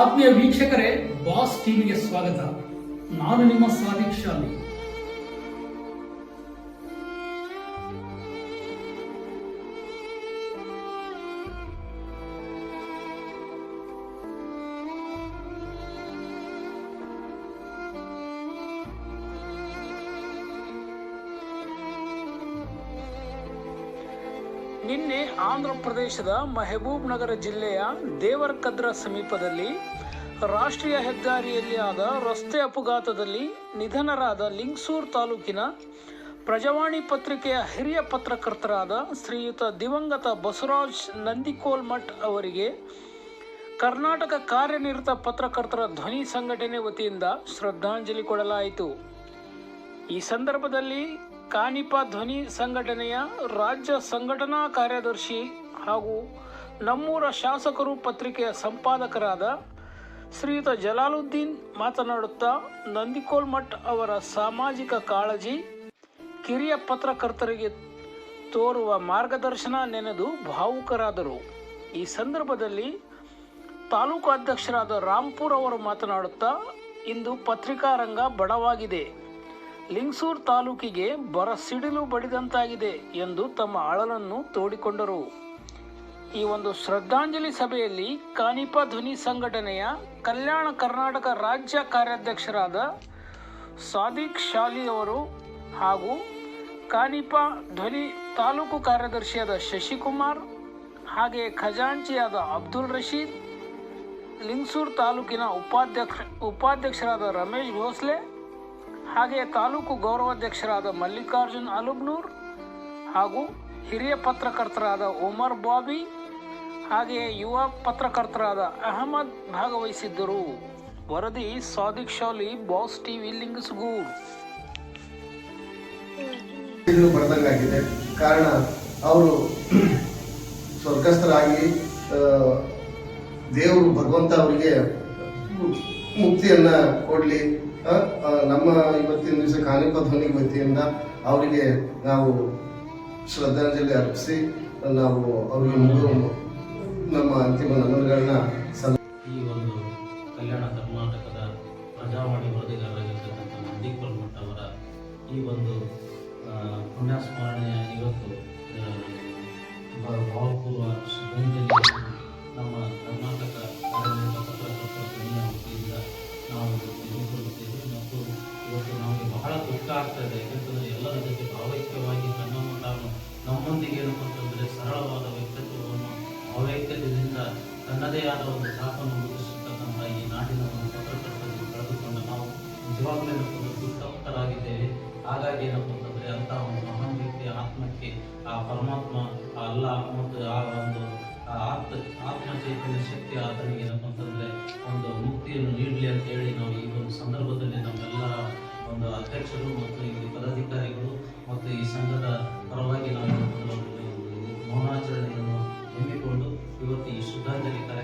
ಆತ್ಮೀಯ ವೀಕ್ಷಕರೇ ಬಾಸ್ ಟಿವಿಗೆ ಸ್ವಾಗತ. ನಾನು ನಿಮ್ಮ ಸಾದಿಕ್ ನಿನ್ನೆ ಆಂಧ್ರ ಪ್ರದೇಶದ ಮೆಹಬೂಬ್ ನಗರ ಜಿಲ್ಲೆಯ ದೇವರಕದ್ರ ಸಮೀಪದಲ್ಲಿ ರಾಷ್ಟ್ರೀಯ ಹೆದ್ದಾರಿಯಲ್ಲಿ ಆದ ರಸ್ತೆ ಅಪಘಾತದಲ್ಲಿ ನಿಧನರಾದ ಲಿಂಗ್ಸೂರ್ ತಾಲೂಕಿನ ಪ್ರಜಾವಾಣಿ ಪತ್ರಿಕೆಯ ಹಿರಿಯ ಪತ್ರಕರ್ತರಾದ ಶ್ರೀಯುತ ದಿವಂಗತ ಬಸವರಾಜ್ ನಂದಿಕೋಲ್ಮಠ್ ಅವರಿಗೆ ಕರ್ನಾಟಕ ಕಾರ್ಯನಿರತ ಪತ್ರಕರ್ತರ ಧ್ವನಿ ಸಂಘಟನೆ ವತಿಯಿಂದ ಶ್ರದ್ಧಾಂಜಲಿ ಕೊಡಲಾಯಿತು. ಈ ಸಂದರ್ಭದಲ್ಲಿ ಕಾನಿಪ ಧ್ವನಿ ಸಂಘಟನೆಯ ರಾಜ್ಯ ಸಂಘಟನಾ ಕಾರ್ಯದರ್ಶಿ ಹಾಗೂ ನಮ್ಮೂರ ಶಾಸಕರು ಪತ್ರಿಕೆಯ ಸಂಪಾದಕರಾದ ಶ್ರೀಯುತ ಜಲಾಲುದ್ದೀನ್ ಮಾತನಾಡುತ್ತಾ ನಂದಿಕೋಲ್ಮಠ್ ಅವರ ಸಾಮಾಜಿಕ ಕಾಳಜಿ ಕಿರಿಯ ಪತ್ರಕರ್ತರಿಗೆ ತೋರುವ ಮಾರ್ಗದರ್ಶನ ನೆನೆದು ಭಾವುಕರಾದರು. ಈ ಸಂದರ್ಭದಲ್ಲಿ ತಾಲೂಕು ಅಧ್ಯಕ್ಷರಾದ ರಾಂಪುರ್ ಅವರು ಮಾತನಾಡುತ್ತಾ, ಇಂದು ಪತ್ರಿಕಾ ರಂಗ ಬಡವಾಗಿದೆ. ಲಿಂಗಸೂರ್ ತಾಲೂಕಿಗೆ ಬರ ಸಿಡಿಲು ಬಡಿದಂತಾಗಿದೆ ಎಂದು ತಮ್ಮ ಅಳಲನ್ನು ತೋಡಿಕೊಂಡರು. ಈ ಒಂದು ಶ್ರದ್ಧಾಂಜಲಿ ಸಭೆಯಲ್ಲಿ ಕಾನಿಪ ಧ್ವನಿ ಸಂಘಟನೆಯ ಕಲ್ಯಾಣ ಕರ್ನಾಟಕ ರಾಜ್ಯ ಕಾರ್ಯಾಧ್ಯಕ್ಷರಾದ ಸಾದಿಕ್ ಶಾಲಿ ಅವರು ಹಾಗೂ ಕಾನಿಪ ಧ್ವನಿ ತಾಲೂಕು ಕಾರ್ಯದರ್ಶಿಯಾದ ಶಶಿಕುಮಾರ್ ಹಾಗೆ ಖಜಾಂಚಿಯಾದ ಅಬ್ದುಲ್ ರಶೀದ್, ಲಿಂಗ್ಸೂರ್ ತಾಲೂಕಿನ ಉಪಾಧ್ಯಕ್ಷ, ಉಪಾಧ್ಯಕ್ಷರಾದ ರಮೇಶ್ ಭೋಸ್ಲೆ ಹಾಗೆ ತಾಲೂಕು ಗೌರವಾಧ್ಯಕ್ಷರಾದ ಮಲ್ಲಿಕಾರ್ಜುನ್ ಅಲುಬ್ನೂರ್ ಹಾಗೂ ಹಿರಿಯ ಪತ್ರಕರ್ತರಾದ ಉಮರ್ ಬಾಬಿ, ಹಾಗೆಯೇ ಯುವ ಪತ್ರಕರ್ತರಾದ ಅಹಮದ್ ಭಾಗವಹಿಸಿದ್ದರು. ವರದಿ ಸಾದಿಕ್ ಶಾಲಿ, ಬಾಸ್ ಟಿವಿ ಲಿಂಗಸ್ಗೂರ್ ಬರೆದಂಗಾಗಿದೆ. ಕಾರಣ, ಅವರು ಸ್ವರ್ಗಸ್ಥರಾಗಿ ದೇವರು ಭಗವಂತ ಅವರಿಗೆ ಮುಕ್ತಿಯನ್ನ ಕೊಡ್ಲಿ. ನಮ್ಮ ಇವತ್ತಿನ ದಿವಸ ಕಾನಿಪ ಧ್ವನಿ ವತಿಯಿಂದ ಅವರಿಗೆ ನಾವು ಶ್ರದ್ಧಾಂಜಲಿ ಅರ್ಪಿಸಿ, ನಾವು ಅವರಿಗೆ ಮುಗಿದು ನಮ್ಮ ಅಂತಿಮ ನಮನಗಳನ್ನ ಈ ಒಂದು ಕಲ್ಯಾಣ ಕರ್ನಾಟಕದ ಪ್ರಜಾವಾಣಿ ವರದಿಗಾರರಾಗಿರ್ತಕ್ಕಂಥ ನಂದೀಪಲ್ ಮಠ ಅವರ ಈ ಒಂದು ಪುಣ್ಯಸ್ಮರಣೆಯ ಇವತ್ತು ಆಗ್ತದೆ ಯಾಕಂತಂದರೆ ಎಲ್ಲರ ಜೊತೆ ಭಾವೈಕ್ಯವಾಗಿ ತನ್ನನ್ನು ತಾನು ನಮ್ಮೊಂದಿಗೆ ಏನಪ್ಪ ಸರಳವಾದ ವ್ಯಕ್ತಿತ್ವವನ್ನು ಭಾವೈಕ್ಯದಿಂದ ತನ್ನದೇ ಆದ ಒಂದು ಸಾಕನ್ನು ಮುಗಿಸಿರ್ತಕ್ಕಂಥ ಈ ನಾಡಿನ ಒಂದು ಪತ್ರಕರ್ತರಿಗೆ ಕಳೆದುಕೊಂಡ ನಾವು ನಿಜವಾಗ್ಲೂ ಏನಪ್ಪ ಹಾಗಾಗಿ ಏನಪ್ಪ ಅಂತಂದರೆ ಅಂತಹ ಒಂದು ಮಹಾನ್ ವ್ಯಕ್ತಿಯ ಆತ್ಮಕ್ಕೆ ಆ ಪರಮಾತ್ಮ ಅಲ್ಲ ಮತ್ತು ಆ ಒಂದು ಆತ್ಮ ಆತ್ಮ ಚೈತನ್ಯ ಶಕ್ತಿ ಆತನಿಗೆ ಏನಪ್ಪ ಅಂತಂದರೆ ಒಂದು ಮುಕ್ತಿಯನ್ನು ನೀಡಲಿ ಅಂತ ಹೇಳಿ ನಾವು ಈ ಒಂದು ಸಂದರ್ಭದಲ್ಲಿ ನಮ್ಮೆಲ್ಲ ಒಂದು ಅಧ್ಯಕ್ಷರು ಮತ್ತು ಇಲ್ಲಿ ಪದಾಧಿಕಾರಿಗಳು ಮತ್ತು ಈ ಸಂಘದ ಪರವಾಗಿ ನಾವು ಮೌನಾಚರಣೆಯನ್ನು ಹಮ್ಮಿಕೊಂಡು ಇವತ್ತು ಈ ಶ್ರದ್ಧಾಂಜಲಿ ಕಾರ್ಯಕ್ರಮವನ್ನು